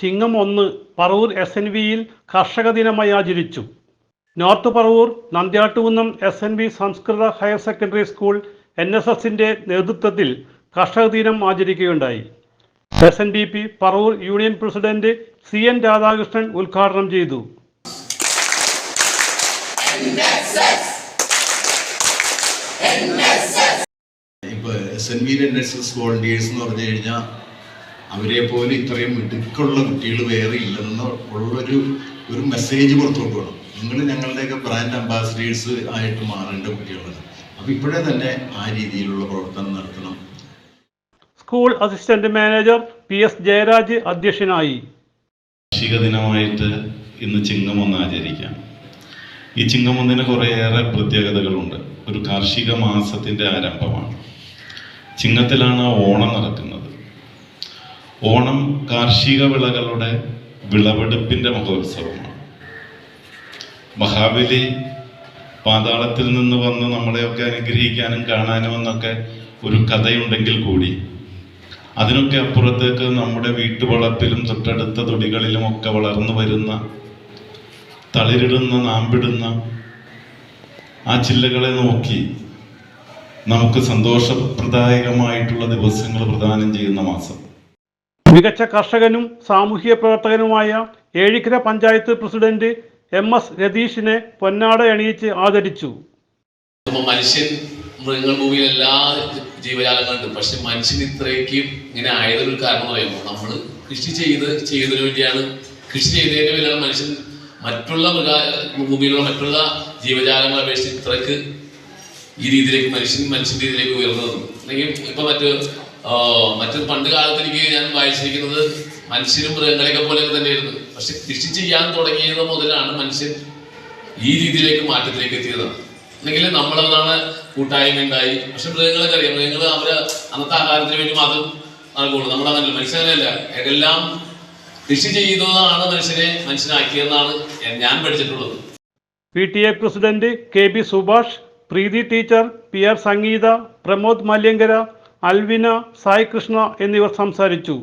ചിങ്ങം ഒന്ന് Paravur S N വിയിൽ കർഷക ദിനമായി ആചരിച്ചു. North Paravur Nandyattukunnam S N V സംസ്കൃത higher secondary school N S എസിന്റെ നേതൃത്വത്തിൽ കർഷക ദിനം ആചരിക്കുകയുണ്ടായി. S N D P Paravur union president C N Radhakrishnan ഉദ്ഘാടനം ചെയ്തു. ഇപ്പോൾ S N V N S S volunteers എന്ന് പറഞ്ഞു കഴിഞ്ഞാൽ അവരെ പോലെ ഇത്രയും മിടുക്കുള്ള കുട്ടികൾ വേറെ ഇല്ലെന്ന് ഉള്ളൊരു ഒരു മെസ്സേജ് പുറത്തു കൊടുക്കണം നിങ്ങൾ ഞങ്ങളുടെയൊക്കെ ബ്രാൻഡ് അംബാസിഡേഴ്സ് ആയിട്ട് മാറേണ്ട കുട്ടികളാണ്. അപ്പോൾ ഇപ്പോഴേ തന്നെ ആ രീതിയിലുള്ള പ്രവർത്തനം നടത്തണം. School assistant manager P S Jayaraj അധ്യക്ഷനായി. കാർഷിക ദിനമായിട്ട് ഇന്ന് ചിങ്ങം ഒന്ന് ആചരിക്കാം. ഈ ചിങ്ങം ഒന്നിന് കുറേയേറെ പ്രത്യേകതകളുണ്ട്. ഒരു കാർഷിക മാസത്തിന്റെ ആരംഭമാണ്. ചിങ്ങത്തിലാണ് ഓണം നടക്കുന്നത്. ഓണം കാർഷിക വിളകളുടെ വിളവെടുപ്പിന്റെ മഹോത്സവമാണ്. മഹാബലി പാതാളത്തിൽ നിന്ന് വന്ന് നമ്മളെയൊക്കെ അനുഗ്രഹിക്കാനും കാണാനും എന്നൊക്കെ ഒരു കഥയുണ്ടെങ്കിൽ കൂടി അതിനൊക്കെ അപ്പുറത്തേക്ക് നമ്മുടെ വീട്ടുവളപ്പിലും തൊട്ടടുത്ത തൊടികളിലും ഒക്കെ വളർന്നു വരുന്ന തളിരിടുന്ന നാമ്പിടുന്ന ആ ചില്ലകളെ നോക്കി നമുക്ക് സന്തോഷപ്രദായകമായിട്ടുള്ള ദിവസങ്ങൾ പ്രദാനം ചെയ്യുന്ന മാസം. മികച്ച കർഷകനും സാമൂഹ്യ പ്രവർത്തകനുമായ Ezhikkara panchayat president M S രതീഷിനെ പൊന്നാട അണിയിച്ച് ആദരിച്ചു. മനുഷ്യൻ മൃഗങ്ങൾ എല്ലാ ജീവജാലങ്ങളുണ്ട്. പക്ഷെ മനുഷ്യൻ ഇത്രയ്ക്കും ഇങ്ങനെ ആയതൊരു കാരണം പറയുമ്പോൾ നമ്മൾ കൃഷി ചെയ്ത് ചെയ്തതിന് വേണ്ടിയാണ് കൃഷി ചെയ്തതിന്റെ വേണ്ടിയാണ് മനുഷ്യൻ മറ്റുള്ള മൃഗ ഭൂമിയിലുള്ള മറ്റുള്ള ജീവജാലങ്ങളെ അപേക്ഷിച്ച് ഇത്രയ്ക്ക് ഈ രീതിയിലേക്ക് മനുഷ്യൻ മനുഷ്യന്റെ രീതിയിലേക്ക് ഉയർന്നതും. അല്ലെങ്കിൽ ഇപ്പൊ മറ്റ് മറ്റു പണ്ട് കാലത്ത് എനിക്ക് ഞാൻ വായിച്ചിരിക്കുന്നത് മനുഷ്യരും മൃഗങ്ങളെയൊക്കെ പോലെ തന്നെയായിരുന്നു. പക്ഷെ കൃഷി ചെയ്യാൻ തുടങ്ങിയത് മുതലാണ് മനുഷ്യൻ ഈ രീതിയിലേക്ക് മാറ്റത്തിലേക്ക് എത്തിയത്. അല്ലെങ്കിൽ നമ്മളതാണ് കൂട്ടായ്മ ഉണ്ടായി. പക്ഷെ മൃഗങ്ങളൊക്കെ അറിയാം. മൃഗങ്ങൾ അവർ അന്നത്തെ ആഹാരത്തിന് വേണ്ടി മാത്രം നടക്കുള്ളൂ. നമ്മളങ്ങനെ മനുഷ്യനല്ല. എല്ലാം കൃഷി ചെയ്യുന്നതാണ് മനുഷ്യനെ മനുഷ്യനാക്കിയെന്നാണ് ഞാൻ പഠിച്ചിട്ടുള്ളത്. P T A president K B Subhash Preethi teacher P R Sangeetha Pramod Malyankara Alvina Sai Krishna എന്നിവർ സംസാരിച്ചു.